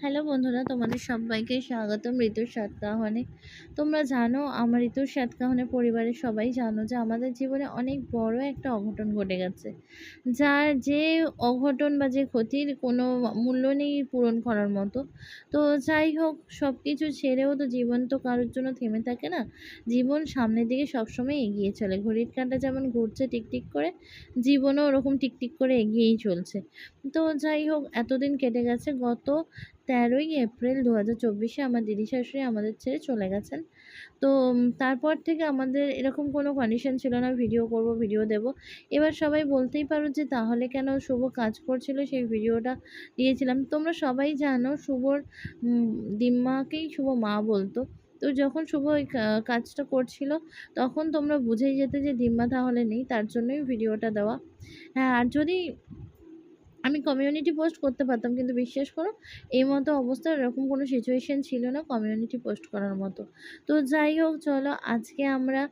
Hello বন্ধুরা, তোমাদের সবাইকে স্বাগতম ঋতুর সাতকাহনে। তোমরা জানো, আমার ঋতুর সাতকাহনে পরিবারের সবাই জানো যে আমাদের জীবনে অনেক বড় একটা অঘটন ঘটে গেছে। যার যে অঘটন বা যে ক্ষতির কোনো মূল্য নেই পূরণ করার মতো। তো যাই হোক সব কিছু ছেড়েও তো জীবন তো কারোর জন্য থেমে থাকে না। জীবন সামনের দিকে সবসময় এগিয়ে চলে। ঘড়ির কাঁটা যেমন ঘুরছে টিকটিক করে, জীবনও ওরকম টিকটিক করে এগিয়েই চলছে। তো যাই হোক, এতদিন কেটে গেছে। গত তেরোই এপ্রিল দু হাজার চব্বিশে আমার দিদি শাশুড়ি আমাদের ছেড়ে চলে গেছেন। তো তারপর থেকে আমাদের এরকম কোনো কন্ডিশন ছিল না ভিডিও করব ভিডিও দেব। এবার সবাই বলতেই পারো যে তাহলে কেন শুভ কাজ করছিল? সেই ভিডিওটা দিয়েছিলাম। তোমরা সবাই জানো শুভর উম, দিম্মাকেই শুভ মা বলতো। তো যখন শুভ ওই কাজটা করছিল তখন তোমরা বুঝেই যেতে যে দিম্মা তাহলে নেই তার জন্যই ভিডিওটা দেওয়া। হ্যাঁ আর যদি আমি কমিউনিটি পোস্ট করতে পারতাম, কিন্তু বিশ্বাস করো, এই মতো অবস্থা এরকম কোনো সিচুয়েশন ছিল না কমিউনিটি পোস্ট করার মতো। তো যাই হোক, চলো আজকে আমরা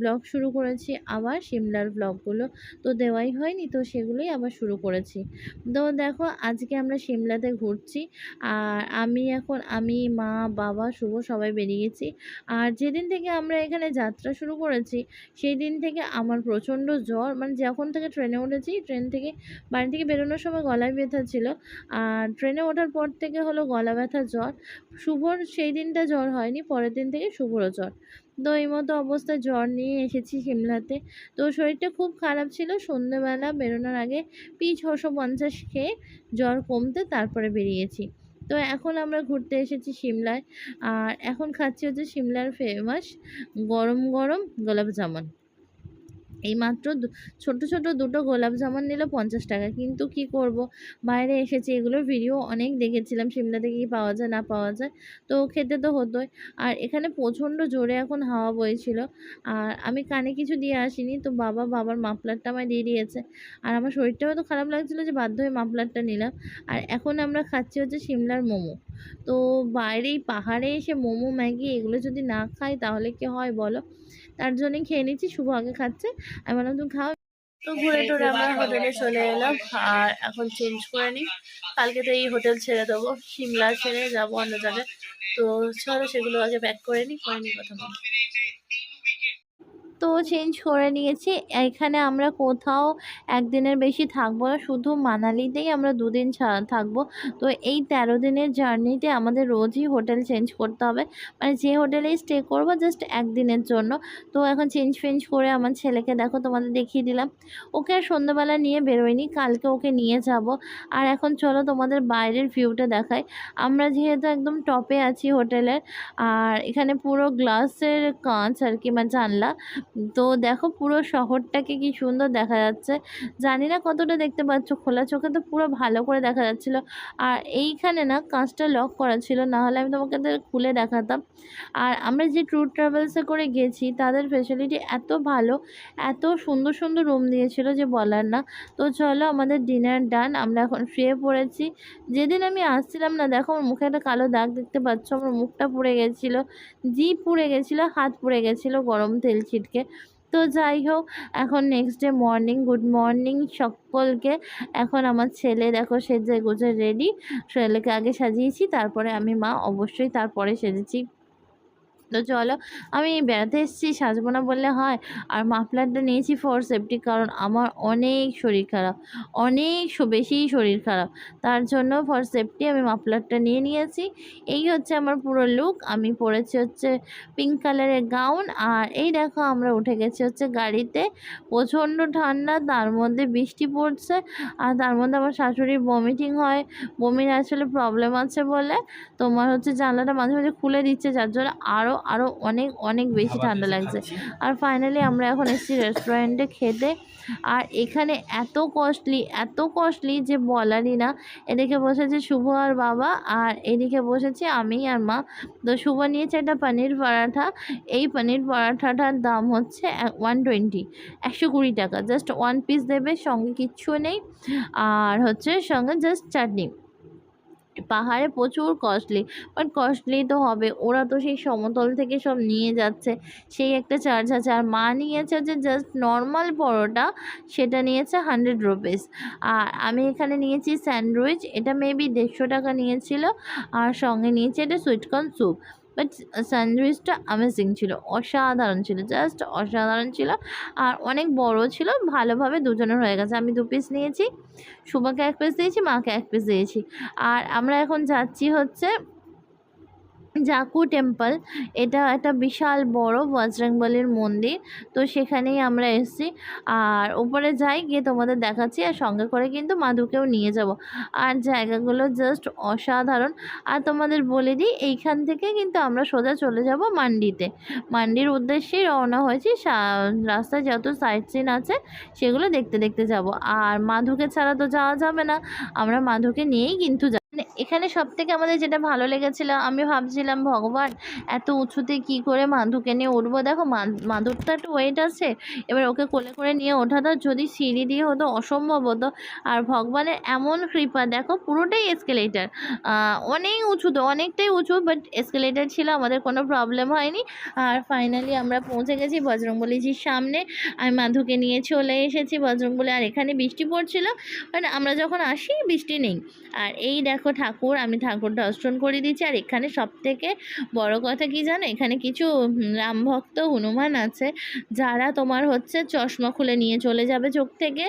ব্লগ শুরু করেছি আবার সিমলার ব্লগগুলো তো দেওয়াই হয়নি, তো সেগুলোই আবার শুরু করেছি। তো দেখো, আজকে আমরা সিমলাতে ঘুরছি। আর আমি এখন, আমি, মা, বাবা, শুভ সবাই বেরিয়েছি আর যেদিন থেকে আমরা এখানে যাত্রা শুরু করেছি সেই দিন থেকে আমার প্রচণ্ড জ্বর। মানে যখন থেকে ট্রেনে উঠেছি ট্রেন থেকে বাড়ি থেকে বেরোনোর সময় গলায় ব্যথা ছিল। আর ট্রেনে ওঠার পর থেকে হলো গলা ব্যথা, জ্বর। শুভর সেই দিনটা জ্বর হয়নি, পরের দিন থেকে শুভরও জ্বর। তো এই মতো অবস্থায় জ্বর নিয়ে এসেছি সিমলাতে। তো শরীরটা খুব খারাপ ছিল। সন্ধ্যেবেলা বেরোনোর আগে পি ছশো পঞ্চাশ খেয়ে জ্বর কমতে তারপরে বেরিয়েছি। তো এখন আমরা ঘুরতে এসেছি সিমলায়। আর এখন খাচ্ছি হচ্ছে সিমলার ফেমাস গরম গরম গোলাপ জামুন। এই মাত্র দু- ছোট ছোট দুটো গোলাপ জামুন নিল পঞ্চাশ টাকা। কিন্তু কি করব? বাইরে এসেছি, এগুলোর ভিডিও অনেক দেখেছিলাম, সিমলাতে কি পাওয়া যায়, না পাওয়া যায়। তো খেতে তো হতোই। আর এখানে প্রচণ্ড জোরে এখন হাওয়া বইছিল। আর আমি কানে কিছু দিয়ে আসিনি, তো বাবা বাবার মাফলারটা আমায় দিয়ে দিয়েছে। আর আমার শরীরটাও তো খারাপ লাগছিল যে বাধ্য হয়ে মাফলারটা নিলাম। আর এখন আমরা খাচ্ছি হচ্ছে সিমলার মোমো। তো বাইরেই পাহাড়ে এসে মোমো, ম্যাগি এগুলো যদি না খাই তাহলে কি হয় বলো? তার জন্যই খেয়ে নিচ্ছি, শুভ আগে খাচ্ছে। আমি বললাম, তুমি খাও। তো ঘুরে টুরে আমরা হোটেলে চলে এলাম, আর এখন চেঞ্জ করে নিই। কালকে তো এই হোটেল ছেড়ে দেবো, সিমলা ছেড়ে যাব অন্য জায়গায়। তো চলো সেগুলো আগে প্যাক করে নিই করে নিই কথা তো চেঞ্জ করে নিয়েছি। এখানে আমরা কোথাও একদিনের বেশি থাকব না, শুধু মানালিতেই আমরা দুদিন থাকব। তো এই তেরো দিনের জার্নিতে আমাদের রোজই হোটেল চেঞ্জ করতে হবে। মানে যে হোটেলেই স্টে করব জাস্ট একদিনের জন্য। তো এখন চেঞ্জ ফেঞ্জ করে আমার ছেলেকে দেখো তোমাদের দেখিয়ে দিলাম। ওকে আর সন্ধ্যাবেলা নিয়ে বেরোয়নি, কালকে ওকে নিয়ে যাব। আর এখন চলো তোমাদের বাইরের ভিউটা দেখাই। আমরা যেহেতু একদম টপে আছি হোটেলের, আর এখানে পুরো গ্লাসের কাঁচ আর কি মানে জানলা। তো দেখো পুরো শহরটাকে কি সুন্দর দেখা যাচ্ছে। জানি না কতটা দেখতে পাচ্ছ, খোলা চোখে তো পুরো ভালো করে দেখা যাচ্ছিল। আর এইখানে না কাঁচটা লক করা ছিল, না হলে আমি তোমাকে খুলে দেখাতাম। আর আমরা যে ট্যুর ট্রাভেলসে করে গেছি, তাদের ফেসিলিটি এত ভালো, এত সুন্দর সুন্দর রুম দিয়েছিল যে বলার না। তো চলো আমাদের ডিনার ডান আমরা এখন শুয়ে পড়েছি। যেদিন আমি আসছিলাম না, দেখো আমার মুখে একটা কালো দাগ দেখতে পাচ্ছ, আমার মুখটা পুড়ে গেছিল, জিভ পুড়ে গেছিল, হাত পুড়ে গেছিল গরম তেল ছিটকে। তো যাই হোক, এখন next day morning good morning সকলকে। এখন আমার ছেলে দেখো সেজে গুজে রেডি ছেলেকে আগে সাজিয়েছি, তারপরে আমি, মা অবশ্যই তারপরে সেজেছি। তো চলো, আমি বেড়াতে এসেছি, সাজবো না বললে হয়। আর মাফলারটা নিয়েছি ফর সেফটি কারণ আমার অনেক শরীর খারাপ, অনেক বেশিই শরীর খারাপ। তার জন্য ফর সেফটি আমি মাফলারটা নিয়ে নিয়েছি। এই হচ্ছে আমার পুরো লুক আমি পরেছি হচ্ছে পিঙ্ক কালারের গাউন আর এই দেখো আমরা উঠে গেছি হচ্ছে গাড়িতে। প্রচণ্ড ঠান্ডা, তার মধ্যে বৃষ্টি পড়ছে, আর তার মধ্যে আমার শাশুড়ির বমিটিং হয়। বমির আসলে প্রবলেম আছে বলে। তোমার হচ্ছে জানলাটা মাঝে মাঝে খুলে দিচ্ছে, যার জন্য আরও আরও অনেক অনেক বেশি ঠান্ডা লাগছে। আর ফাইনালি আমরা এখন এসেছি রেস্টুরেন্টে খেতে। আর এখানে এত কস্টলি এত কস্টলি যে বলারই না। এদিকে বসেছে শুভ আর বাবা আর এদিকে বসেছি আমি আর মা। তো শুভ নিয়েছে একটা পনির পরাঠা। এই পনির পরাঠাটার দাম হচ্ছে ওয়ান টোয়েন্টি একশো কুড়ি টাকা। জাস্ট ওয়ান পিস দেবে সঙ্গে কিচ্ছু নেই। আর হচ্ছে সঙ্গে জাস্ট চাটনি পাহাড়ে প্রচুর কস্টলি বাট কস্টলি তো হবে। ওরা তো সেই সমতল থেকে সব নিয়ে যাচ্ছে। সেই একটা চার্জ আছে। আর মা নিয়েছে যে জাস্ট নর্মাল পরোটা, সেটা নিয়েছে হান্ড্রেড রুপিস আর আমি এখানে নিয়েছি স্যান্ডউইচ এটা মেবি দেড়শো টাকা নিয়েছিল। আর সঙ্গে নিয়েছি এটা সুইটকর্ন স্যুপ বাট স্যান্ডউইচটা অ্যামেজিং ছিল, অসাধারণ ছিল জাস্ট অসাধারণ ছিল। আর অনেক বড় ছিল, ভালোভাবে দুজনের হয়ে গেছে। আমি দু পিস নিয়েছি, শুভাকে এক পিস দিয়েছি, মাকে এক পিস দিয়েছি। আর আমরা এখন যাচ্ছি হচ্ছে জাকু টেম্পল। এটা একটা বিশাল বড় বজরংবলির মন্দির। তো সেখানেই আমরা এসেছি। আর উপরে যাই, গিয়ে তোমাদের দেখাচ্ছি আর সঙ্গে করে কিন্তু মাধুকেও নিয়ে যাব। আর জায়গাগুলো জাস্ট অসাধারণ। আর তোমাদের বলে দিই, এইখান থেকে কিন্তু আমরা সোজা চলে যাব মান্ডিতে। মান্ডির উদ্দেশ্যেই রওনা হয়েছি। রাস্তায় যত সাইট সিন আছে, সেগুলো দেখতে দেখতে যাব। আর মাধুকে ছাড়া তো যাওয়া যাবে না। আমরা মাধুকে নিয়েই কিন্তু এখানে সব থেকে আমাদের যেটা ভালো লেগেছিল, আমি ভাবছিলাম, ভগবান, এত উঁচুতে কি করে মাধুকে নিয়ে উঠবো? দেখো, মা- মাধুর তো একটা ওয়েট আছে। এবার ওকে কোলে করে নিয়ে ওঠাটা যদি সিঁড়ি দিয়ে হতো অসম্ভব হতো। আর ভগবানের এমন কৃপা, দেখো, পুরোটাই এসকেলেটার অনেক উঁচু তো, অনেকটাই উঁচু বাট এসকেলেটার ছিল, আমাদের কোনো প্রবলেম হয়নি। আর ফাইনালি আমরা পৌঁছে গেছি বজরংবলিজির সামনে। আমি মাধুকে নিয়ে চলে এসেছি বজরংবলী, আর এখানে বৃষ্টি পড়ছিল মানে আমরা যখন আসি, বৃষ্টি নেই। আর এই দেখো ঠাকুর আমি ঠাকুর দর্শন করে দিচ্ছি আর এখানে সব থেকে বড় কথা কি জানো? এখানে কিছু হুম, রাম ভক্ত হনুমান আছে যারা তোমার হচ্ছে চশমা খুলে নিয়ে চলে যাবে চোখ থেকে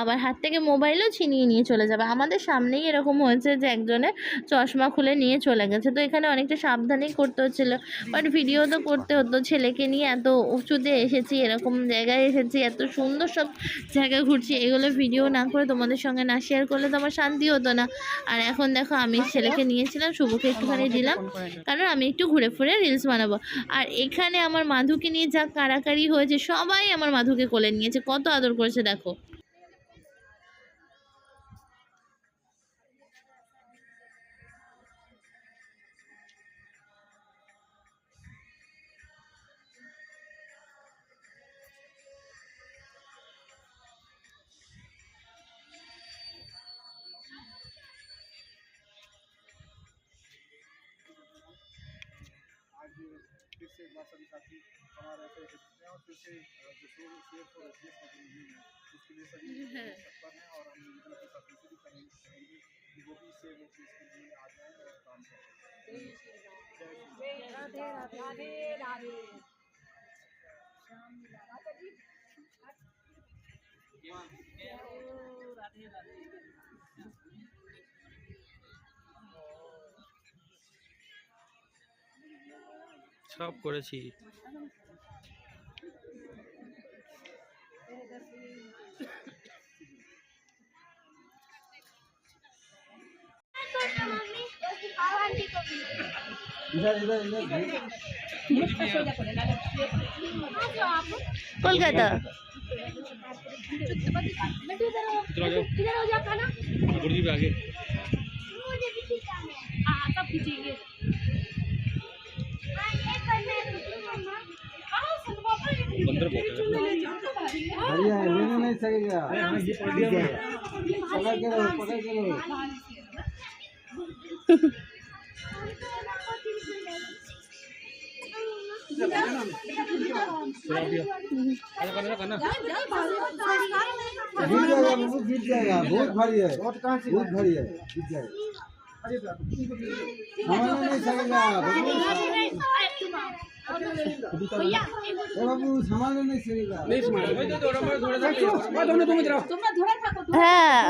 আবার হাত থেকে মোবাইলও ছিনিয়ে নিয়ে চলে যাবে। আমাদের সামনেই এরকম হয়েছে যে একজনে চশমা খুলে নিয়ে চলে গেছে। তো এখানে অনেকটা সাবধানেই করতে হচ্ছিল। বাট ভিডিও তো করতে হতো ছেলেকে নিয়ে এত উঁচুতে এসেছি এরকম জায়গায় এসেছি এত সুন্দর সব জায়গা ঘুরছি এগুলো ভিডিও না করে তোমাদের সঙ্গে না শেয়ার করলে তো আমার শান্তি হতো না। আর এখন দেখো আমি ছেলেকে নিয়েছিলাম শুভকে একটুখানি দিলাম। কারণ আমি একটু ঘুরে ফুরে রিলস বানাবো। আর এখানে আমার মাধুকে নিয়ে যা কারাকারি হয়েছে সবাই আমার মাধুকে কোলে নিয়েছে কত আদর করেছে দেখো। फिर से एक बार सभी साथी हमारे ऐसे हैं और फिर से जो शो शेयर को रिप्लेस करते हैं उसके लिए सभी तत्पर हैं और हम मिलकर अपने साथियों से भी करेंगे कि वो भी इससे वो चीज़ के लिए आ जाएँ और काम करें जय श्री राम। সব করেছি কলকাতা आगे बंदर बढ़िया है लेने नहीं सकेगा पकड़ के रहो पकड़ के रहो गिर जाएगा बाबू गिर जाएगा। बहुत भारी है बहुत भारी है गिर जाएगा। संभालने नहीं सकेगा হ্যাঁ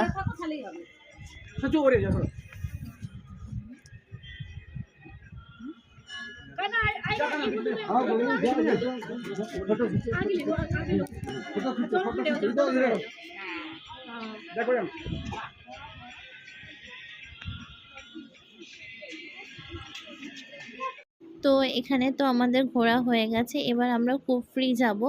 দেখো তো এখানে তো আমাদের ঘোরা হয়ে গেছে। এবার আমরা কুফরি যাব।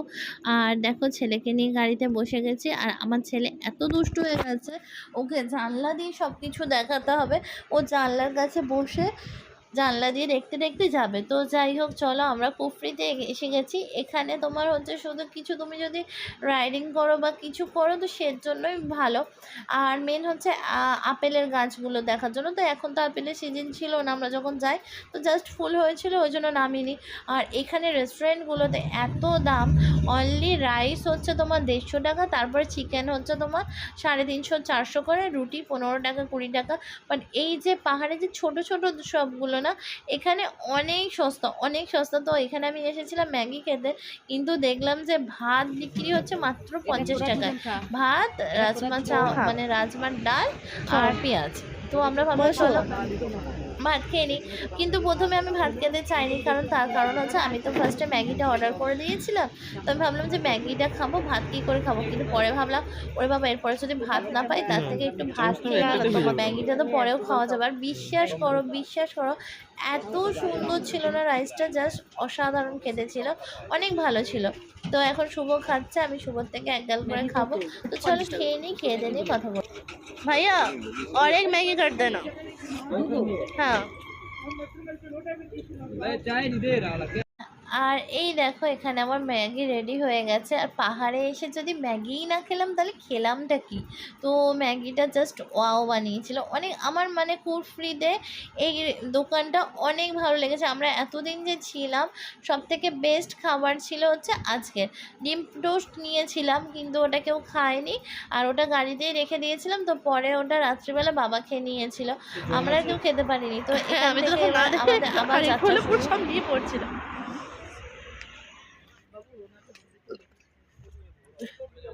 আর দেখো ছেলেকে নিয়ে গাড়িতে বসে গেছি। আর আমার ছেলে এত দুষ্ট হয়ে গেছে। ওকে জানলা দিয়ে সব কিছু দেখাতে হবে। ও জানলার কাছে বসে জানলা দিয়ে দেখতে দেখতে যাবে। তো যাই হোক, চলো আমরা কুফরিতে এসে গেছি। এখানে তোমার হচ্ছে শুধু কিছু তুমি যদি রাইডিং করো বা কিছু করো, তো সের জন্যই ভালো। আর মেন হচ্ছে আপেলের গাছগুলো দেখার জন্য। তো এখন তো আপেলের সিজন ছিল না, আমরা যখন যাই, তো জাস্ট ফুল হয়েছিল, ওই জন্য নামিনি। আর এখানে রেস্টুরেন্টগুলোতে এত দাম। অনলি রাইস হচ্ছে তোমার দেড়শো টাকা, তারপরে চিকেন হচ্ছে তোমার সাড়ে তিনশো, চারশো করে, রুটি পনেরো টাকা, কুড়ি টাকা। বাট এই যে পাহাড়ে যে ছোট ছোট সবগুলো না? এখানে অনেক সস্তা অনেক সস্তা। তো এখানে আমি এসেছিলাম ম্যাগি খেতে কিন্তু দেখলাম যে ভাত বিক্রি হচ্ছে মাত্র পঞ্চাশ টাকায়। ভাত রাজমা চা মানে রাজমার ডাল আর পেঁয়াজ। তো আমরা ভাবলাম ভাত খেয়ে নিই। কিন্তু প্রথমে আমি ভাত খেতে চাইনি কারণ তার কারণ হচ্ছে আমি তো ফার্স্টে ম্যাগিটা অর্ডার করে দিয়েছিলাম। তো আমি ভাবলাম যে ম্যাগিটা খাব ভাত কী করে খাব? কিন্তু পরে ভাবলাম ওরে বাবা এরপরে যদি ভাত না পাই তার থেকে একটু ভাত খেয়ে ম্যাগিটা তো পরেও খাওয়া যাবে। আর বিশ্বাস করো বিশ্বাস করো এত সুন্দর ছিল না রাইসটা জাস্ট অসাধারণ খেতে ছিল। অনেক ভালো ছিল। তো এখন শুভ খাচ্ছে আমি শুভর থেকে এক গাল করে খাব। তো চলো খেয়ে নিই খেয়ে দিয়ে কথা বল। ভাইয়া অনেক ম্যাগি कर देना हाँ चाय नहीं दे रहा আর এই দেখো এখানে আমার ম্যাগি রেডি হয়ে গেছে। আর পাহাড়ে এসে যদি ম্যাগিই না খেলাম তাহলে খেলামটা কি? তো ম্যাগিটা জাস্ট ওয়াও বানিয়েছিল। অনেক আমার মানে কুরফ্রিতে এই দোকানটা অনেক ভালো লেগেছে। আমরা এতদিন যে ছিলাম সব থেকে বেস্ট খাবার ছিল হচ্ছে আজকের। ডিম টোস্ট নিয়েছিলাম কিন্তু ওটা কেউ খায়নি। আর ওটা গাড়িতেই রেখে দিয়েছিলাম তো পরে ওটা রাত্রিবেলা বাবা খেয়ে নিয়েছিল। আমরা কেউ খেতে পারিনি। তো এবার আমাদের আবার যাত্রা শুরু।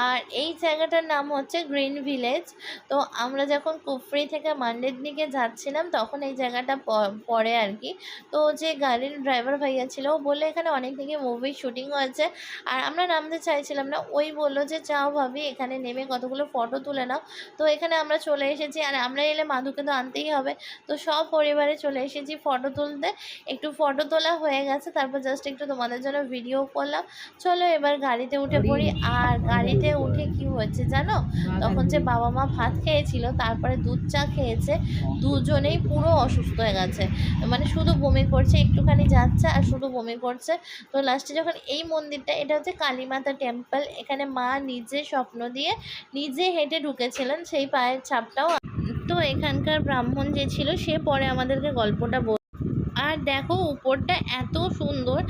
আর এই জায়গাটার নাম হচ্ছে গ্রিন ভিলেজ। তো আমরা যখন কুফরি থেকে মান্ডের দিকে যাচ্ছিলাম তখন এই জায়গাটা পড়ে আর কি তো যে গাড়ির ড্রাইভার ভাইয়া ছিল ও বলল এখানে অনেক থেকে মুভি শুটিং হয়েছে। আর আমরা নামতে চাইছিলাম না ওই বলল যে চাও ভাবি এখানে নেমে কতগুলো ফটো তুলে নাও। তো এখানে আমরা চলে এসেছি আর আমরা এলে মাধুকে তো আনতেই হবে। তো সব পরিবারে চলে এসেছি ফটো তুলতে। একটু ফটো তোলা হয়ে গেছে তারপর জাস্ট একটু তোমাদের জন্য ভিডিও করলাম। চলো এবার গাড়িতে উঠে পড়ি আর গাড়িতে উঠে কি হয়েছে জানো? তখন যে বাবা মা ভাত খেয়েছিল তারপরে দুধ চা খেয়েছে দুজনেই পুরো অসুস্থ হয়ে গেছে। মানে শুধু বমি করছে একটুখানি যাচ্ছে আর শুধু বমি করছে। তো লাস্টে যখন এই মন্দিরটা এটা হচ্ছে কালীমাতা টেম্পল এখানে মা নিজে স্বপ্ন দিয়ে নিজে হেঁটে ঢুকেছিলেন সেই পায়ের ছাপটাও। তো এখানকার ব্রাহ্মণ যে ছিল সে পরে আমাদেরকে গল্পটা বল আর দেখো উপরটা এত সুন্দর।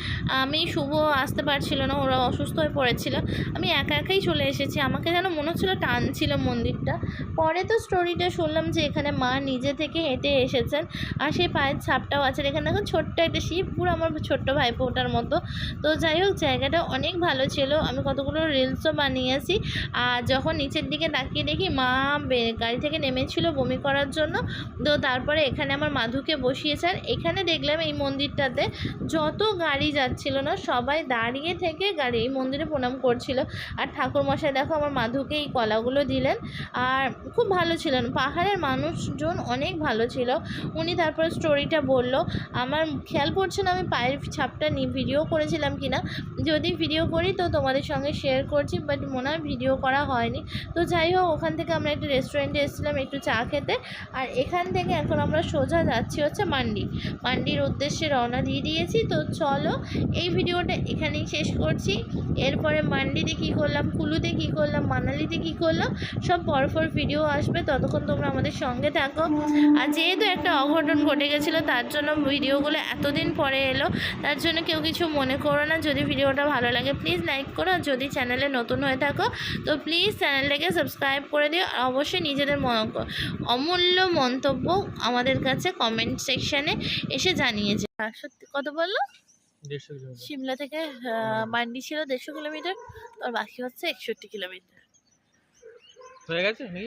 আমি শুভ আসতে পারছিল না, ওরা অসুস্থ হয়ে পড়েছিল। আমি একা একাই চলে এসেছি। আমাকে যেন মনে হচ্ছিল টানছিল মন্দিরটা। পরে তো স্টোরিটা শুনলাম যে এখানে মা নিজে থেকে হেঁটে এসেছেন। আর সেই পায়ের ছাপটাও আছে। এখানে দেখো ছোট্ট একটা শিব, পুরো আমার ছোট্ট ভাইপোটার মতো। তো যাই হোক, জায়গাটা অনেক ভালো ছিল। আমি কতগুলো রিলসও বানিয়েছি। আর যখন নিচের দিকে তাকিয়ে দেখি মা গাড়ি থেকে নেমেছিল বমি করার জন্য। তো তারপরে এখানে আমার মাধুকে বসিয়েছেন এখানে এখানে দেখলাম এই মন্দিরটাতে। যত গাড়ি যাচ্ছিল না, সবাই দাঁড়িয়ে থেকে গাড়ি, এই মন্দিরে প্রণাম করছিল। আর ঠাকুরমশাই দেখো আমার মাধুকে এই কলাগুলো দিলেন। আর খুব ভালো ছিলেন। পাহাড়ের মানুষজন অনেক ভালো ছিল। উনি তারপর স্টোরিটা বলল, আমার খেয়াল পড়ছে না আমি পায়ের ছাপটা নিয়ে ভিডিও করেছিলাম কি না। যদি ভিডিও করি তো তোমাদের সঙ্গে শেয়ার করছি বাট মনে হয় ভিডিও করা হয়নি। তো যাই হোক, ওখান থেকে আমরা একটা রেস্টুরেন্টে এসেছিলাম একটু চা খেতে। আর এখান থেকে এখন আমরা সোজা যাচ্ছি হচ্ছে মান্ডি। মান্ডির উদ্দেশ্যে রওনা দিয়ে দিয়েছি। তো চলো এই ভিডিওটা এখানেই শেষ করছি। এরপরে মান্ডিতে কী করলাম, কুলুতে কী করলাম, মানালিতে কী করলাম, সব পরপর ভিডিও আসবে। ততক্ষণ তোমরা আমাদের সঙ্গে থাকো। আর যেহেতু একটা অঘটন ঘটে গেছিল, তার জন্য ভিডিওগুলো এতদিন পরে এলো, তার জন্য কেউ কিছু মনে করো না। যদি ভিডিওটা ভালো লাগে প্লিজ লাইক করো। আর যদি চ্যানেলে নতুন হয়ে থাকো, তো প্লিজ চ্যানেলটাকে সাবস্ক্রাইব করে দিও। আর অবশ্যই নিজেদের অমূল্য মন্তব্য আমাদের কাছে কমেন্ট সেকশানে এসে জানিয়েছে আর সত্যি কত বলল? সিমলা থেকে মান্ডি ছিল দেড়শো কিলোমিটার আর বাকি হচ্ছে একষট্টি কিলোমিটার। হয়ে গেছে নাকি?